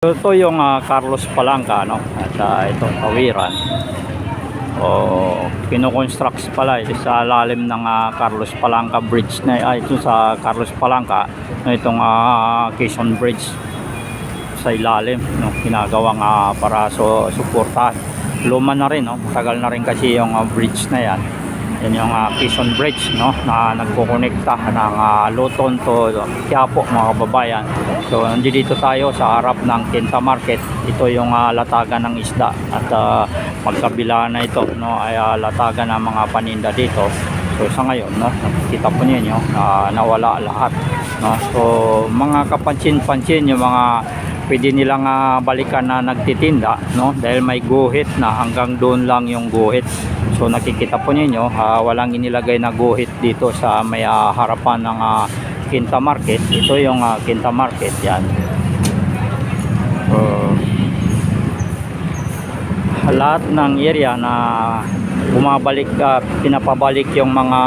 Ito yung ah, Carlos Palanca, no? At ah, ito, Tawiran. O, kinukonstructs pala ito sa lalim ng ah, Carlos Palanca Bridge na ay ito sa Carlos Palanca na itong ah, Quezon Bridge. Sa ilalim no? Ginagawang ah, para so suportahan. Luma na rin no? Matagal na rin kasi yung ah, bridge na yan yan yung uh, Quezon Bridge no? Na nagkukonekta ng uh, Luton to Quiapo mga kababayan. So nandito tayo sa harap ng Quinta Market. Ito yung ah, latagan ng isda at ah, magkabila na ito no? Ay ah, latagan ng mga paninda dito. So sa ngayon no? Nakikita po ninyo ah, nawala lahat no? So mga kapansin-pansin yung mga pwede nilang ah, balikan na nagtitinda no? Dahil may guhit na hanggang doon lang yung guhit so nakikita po ninyo ah, walang inilagay na guhit dito sa may ah, harapan ng ah, Quinta Market. Ito yung ah, Quinta Market yan. So, lahat ng area na bumabalik ah, pinapabalik yung mga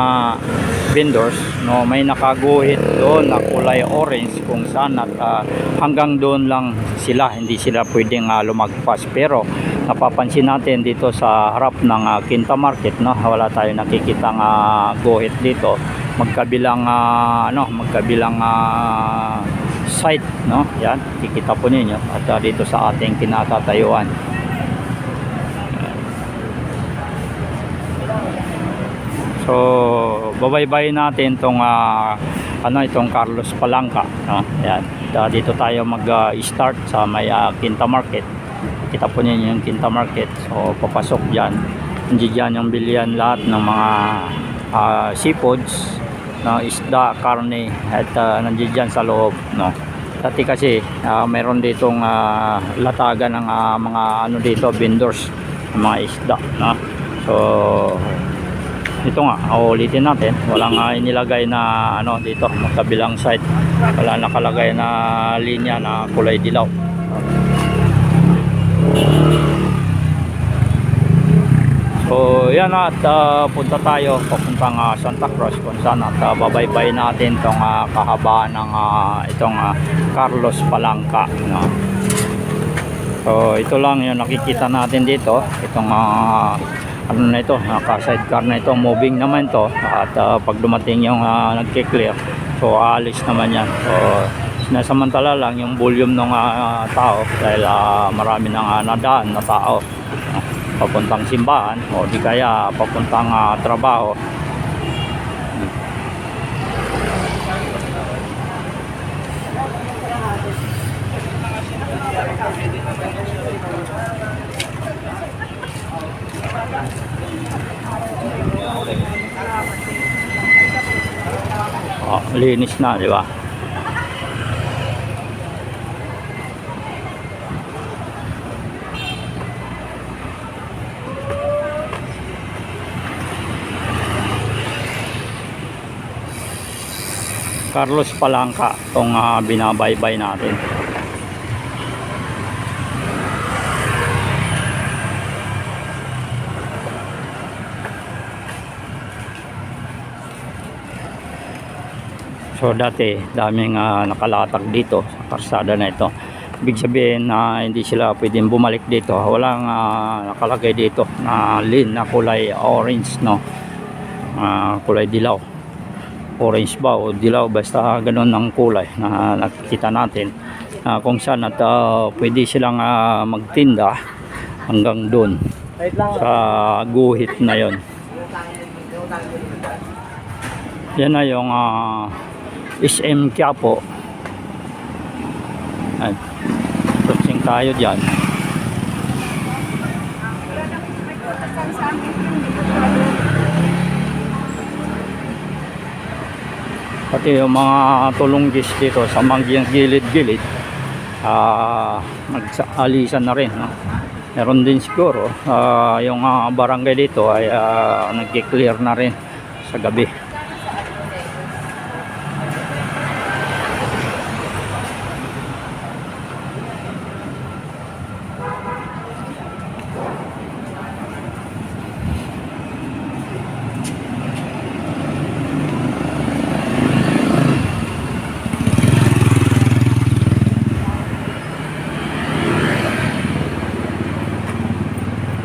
vendors no may nakaguhit doon na kulay orange kung saan at ah, hanggang doon lang sila. Hindi sila pwedeng ah, lumagpas. Pero napapansin natin dito sa harap ng ah, Quinta Market no wala tayong nakikitang ah, guhit dito magkabilang ah, ano magkabilang ah, site no yan kikita po ninyo at ah, dito sa ating kinatatayuan So, babaybay natin tong ah, ano itong Carlos Palanca, no? Ayan. Da- dito tayo mag-start sa may ah, Quinta Market. Kita po niyo yung Quinta Market. So, papasok diyan. Nandiyan yung bilian lahat ng mga ah, seafoods, no, isda, karne at uh, nandiyan sa loob, no. Dati kasi ah, meron ditong ah, latagan ng ah, mga ano dito vendors, ng mga isda, no. So, ito nga, uulitin natin. Walang uh, inilagay na ano dito, magkabilang side. Wala nakalagay na linya na kulay dilaw. So, yan at ah, punta tayo papuntang ah, Santa Cruz kung saan at ah, babaybay natin itong ah, kahabaan ng ah, itong ah, Carlos Palanca. No? So, ito lang yung nakikita natin dito. Itong ah, ano na ito, naka-sidecar na ito, moving naman to at ah, pag dumating yung uh, nagki-clear, so aalis naman yan. So, sinasamantala lang yung volume ng ah, tao dahil ah, marami nang uh, nadaan na tao papuntang simbahan o di kaya papuntang ah, trabaho. Oh, linis na, di ba? Carlos Palangka itong ah, binabaybay natin. So dati daming ah, nakalatag dito sa karsada na ito. Ibig sabihin na hindi sila pwedeng bumalik dito. Walang ah, nakalagay dito na lin na kulay orange no. Ah, kulay dilaw. Orange ba o dilaw basta ganun ang kulay na nakikita natin. Ah, kung saan at ah, pwede silang ah, magtinda hanggang doon sa guhit na yon. Yan na yung ah, SM Quiapo. At crossing tayo dyan. Pati yung mga tulunggis dito sa mangyang gilid-gilid ah nagsaalisan na rin. No? Meron din siguro ah, yung ah, barangay dito ay uh, nag-clear na rin sa gabi.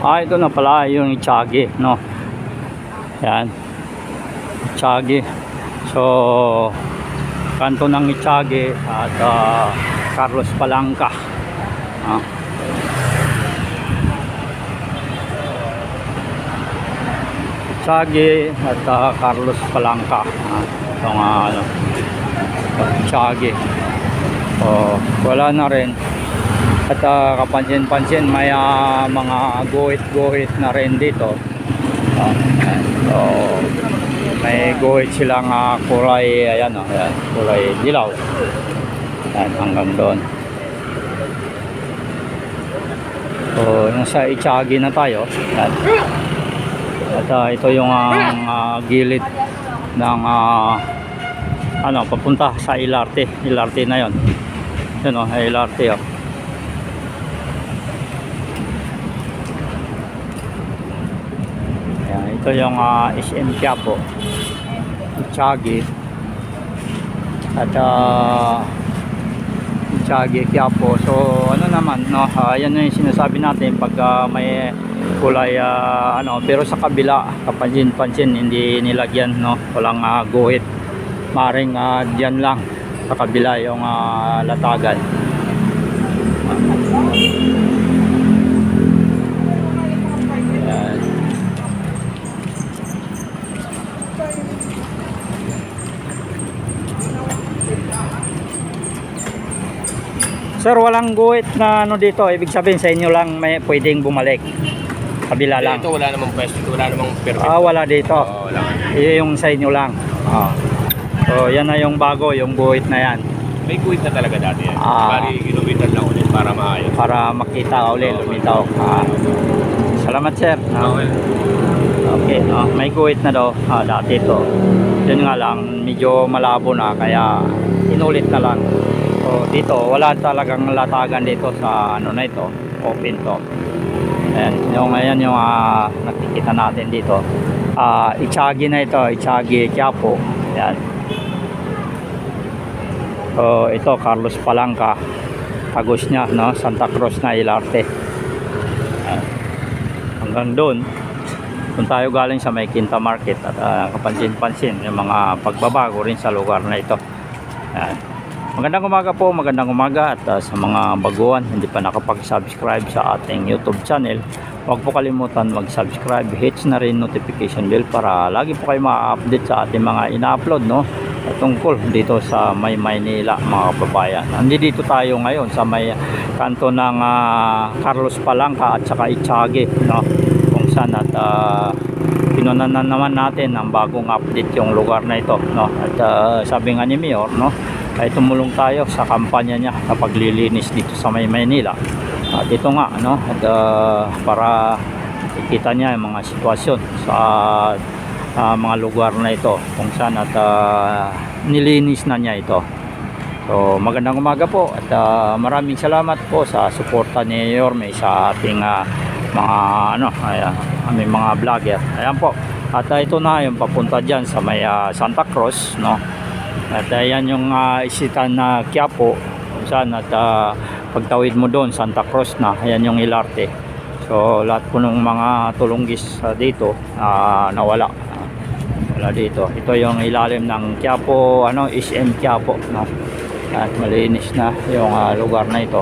Ah, ito na pala yung Ichagi, no? Yan. Ichagi. So, kanto ng Ichagi at ah, Carlos Palanca. Ah. Ichagi at ah, Carlos Palanca. Ah, itong ah, ano, Ichagi. Oh, wala na rin. At ah, kapansin-pansin may ah, mga guhit-guhit na rin dito. Ayan. so, may guhit silang ah, kulay, ayan, oh, ayan, kulay dilaw. Ayan, hanggang doon. So, yung sa Ichagi na tayo. Ayan. At ah, ito yung ang ah, gilid ng ah, ano, papunta sa Ilarte. Ilarte na yon. Yun o, Ilarte o. Ayan, ito yung ah, SM Quiapo. Chagi. At uh, Chagi Quiapo. So ano naman, no, ah, yan yung sinasabi natin pag ah, may kulay ah, ano, pero sa kabila kapansin-pansin hindi nilagyan no, walang ah, guhit. Maring uh, diyan lang sa kabila yung ah, latagan. Sir, walang guhit na ano dito. Ibig sabihin sa inyo lang may pwedeng bumalik. Kabila lang. Ito wala namang pwesto, wala namang permit. Ah, wala dito. Oo, wala. Iyo yung sa inyo lang. Ah. So, yan na yung bago, yung guhit na yan. May kuwit na talaga dati yan. Ah. Bali, ginuwitan lang ulit para maayos. Para makita ulit, lumitaw. Ah. Salamat, sir. Ah. Okay. Okay, ah, may guhit na daw ah, dati ito. Yun nga lang, medyo malabo na kaya inulit na lang. So dito, wala talagang latagan dito sa ano na ito, open to. Ayan, yung ayan yung ah, nakikita natin dito. Ah, Ichagi na ito, Ichagi Quiapo. Ayan. So ito Carlos Palanca. Tagos niya, no? Santa Cruz na Ilarte. Ayan. Hanggang doon, kung tayo galing sa may Quinta Market at ah, kapansin-pansin yung mga pagbabago rin sa lugar na ito. Ayan. Magandang umaga po, magandang umaga at ah, sa mga baguhan hindi pa nakapag-subscribe sa ating YouTube channel, huwag po kalimutan mag-subscribe, hits na rin notification bell para lagi po kayo ma-update sa ating mga ina-upload no? Tungkol dito sa may Maynila mga kababayan. Nandito tayo ngayon sa may kanto ng ah, Carlos Palanca at saka Ichagi no? Kung saan at uh, pinunan na naman natin ang bagong update yung lugar na ito no? At ah, sabi nga ni Mayor no ay tumulong tayo sa kampanya niya sa paglilinis dito sa may Maynila at ito nga no at ah, para ikita niya yung mga sitwasyon sa ah, mga lugar na ito kung saan at ah, nilinis na niya ito So magandang umaga po at ah, maraming salamat po sa suporta ni Yorme sa ating ah, mga ano, ayan, aming mga vlogger. Ayan po. At ah, ito na yung papunta diyan sa may ah, Santa Cruz, no. At ayan yung uh, isitan na Quiapo saan at ah, pagtawid mo doon Santa Cruz na. Ayan yung Ilarte. So lahat po ng mga tulunggis ah, dito ah, nawala. Wala dito. Ito yung ilalim ng Quiapo, ano, SM Quiapo, no at malinis na yung ah, lugar na ito